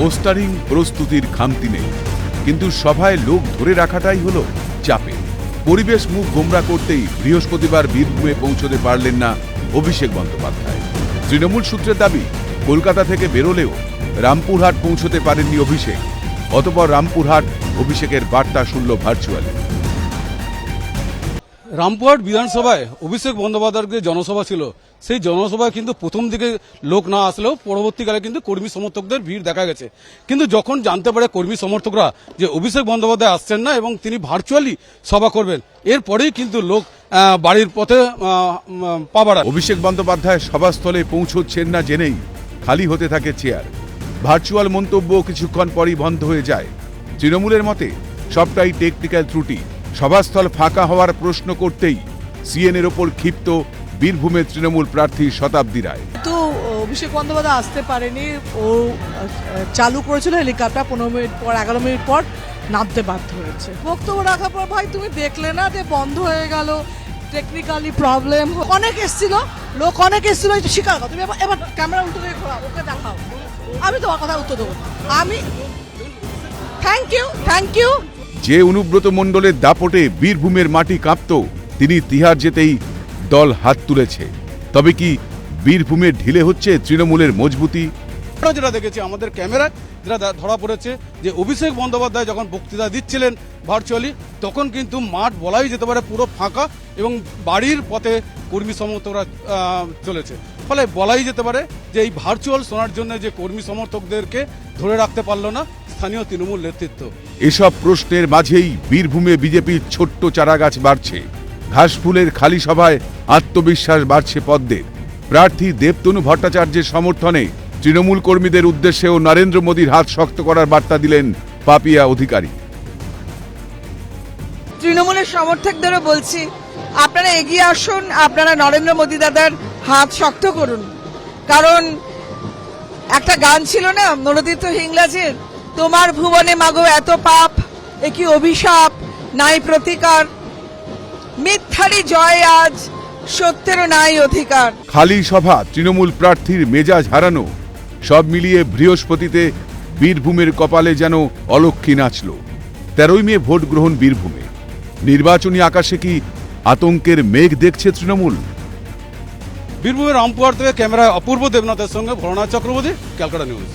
Postering প্রস্তুতির খামতি নেই। কিন্তু সভায় লোক ধরে রাখাটাই হল চাপে। পরিবেশ মুখ গোমরা করতেই বৃহস্পতিবার বীরভূমে পৌঁছতে পারলেন না অভিষেক বন্দ্যোপাধ্যায়। তৃণমূল সূত্রের দাবি, কলকাতা থেকে বেরোলেও রামপুরহাট পৌঁছতে পারেননি অভিষেক। অতপর রামপুরহাট অভিষেকের বার্তা শুনল ভার্চুয়ালি রামপুরহাট বিধানসভায় অভিষেক বন্দ্যোপাধ্যায়ের যে জনসভা ছিল সেই জনসভায় কিন্তু প্রথম দিকে লোক না আসলেও পরবর্তীকালে কিন্তু কর্মী সমর্থকদের ভিড় দেখা গেছে। কিন্তু যখন জানতে পারে কর্মী সমর্থকরা যে অভিষেক বন্দ্যোপাধ্যায় আসছেন না এবং তিনি ভার্চুয়ালি সভা করবেন এরপরেই কিন্তু লোক বাড়ির পথে আহ, উম, পা বাড়ায়। অভিষেক বন্দ্যোপাধ্যায় সভাস্থলে পৌঁছচ্ছেন না জেনেই খালি হতে থাকে চেয়ার ভার্চুয়াল মন্তব্য কিছুক্ষণ পরই বন্ধ হয়ে যায়। তৃণমূলের মতে সবটাই টেকনিক্যাল ত্রুটি। সভাস্থল ফাঁকা হওয়ার প্রশ্ন করতেই সিএনের ওপর ক্ষিপ্ত বীরভূমের তৃণমূল প্রার্থী শতাব্দী রায়। তো অভিষেক বন্দ্যোপাধ্যায় আসতে পারেনি। ও চালু করেছিল হেলিকপ্টার, পনেরো মিনিট পর, এগারো মিনিট পর নামতে বাধ্য হয়েছে। বক্তব্য রাখার পর ভাই, তুমি দেখলে না যে বন্ধ হয়ে গেল? টেকনিক্যালি প্রবলেম অনেক এসেছিল, লোক অনেক এসেছিল স্বীকার করো তুমি এবার এবার ক্যামেরা উল্টো দিয়ে ঘোরাও, ওকে দেখাও। আমি তোমার কথা উত্তর দেবো। আমি থ্যাংক ইউ থ্যাংক ইউ যে অনুব্রত মণ্ডলের দাপটে বীরভূমের মাটি কাঁপত, তিনি তিহার যেতেই দল হাত তুলেছে। তবে কি বীরভূমে ঢিলে হচ্ছে তৃণমূলের মজবুতি? আমরা যেটা দেখেছি, আমাদের ক্যামেরায় যেটা ধরা পড়েছে যে অভিষেক বন্দ্যোপাধ্যায় যখন বক্তৃতা দিচ্ছিলেন ভার্চুয়ালি তখন কিন্তু মাঠ বলাই যেতে পারে পুরো ফাঁকা এবং বাড়ির পথে কর্মী সমর্থকরা চলেছে। ফলে বলাই যেতে পারে যে এই ভার্চুয়াল শোনার জন্য যে কর্মী সমর্থকদেরকে ধরে রাখতে পারল না স্থানীয় তৃণমূল নেতৃত্ব। এসব প্রশ্নের মাঝেই বীরভূমে বিজেপির ছোট্ট চারাগাছ বাড়ছে। ঘাসফুলের খালি সভায় আত্মবিশ্বাস বাড়ছে পদ্মের। প্রার্থী দেবতনু ভট্টাচার্যের সমর্থনে তৃণমূল কর্মীদের উদ্দেশ্যেও নরেন্দ্র মোদীর হাত শক্ত করার বার্তা দিলেন পাপিয়া অধিকারী। তৃণমূলের সমর্থকদেরও বলছি আপনারা এগিয়ে আসুন আপনারা নরেন্দ্র মোদী দাদার হাত শক্ত করুন। কারণ একটা গান ছিল না নরতীর্থ হিংলাজের তোমার ভুবনে মাগো এত পাপ এ কি অভিশাপ নাই প্রতিকার মিথ্যারই জয় আজ সত্যেরও নাই অধিকার। খালি সভা তৃণমূল প্রার্থীর মেজাজ হারানো। সব মিলিয়ে বৃহস্পতিতে বীরভূমের কপালে যেন অলক্ষী নাচল। তেরোই মে ভোট গ্রহণ বীরভূমে। নির্বাচনী আকাশে কি আতঙ্কের মেঘ দেখছে তৃণমূল? বীরভূমের রামপুরহাট থেকে ক্যামেরায় অপূর্ব দেবনাথের সঙ্গে ভরণা চক্রবর্তী, ক্যালকাটা নিউজ।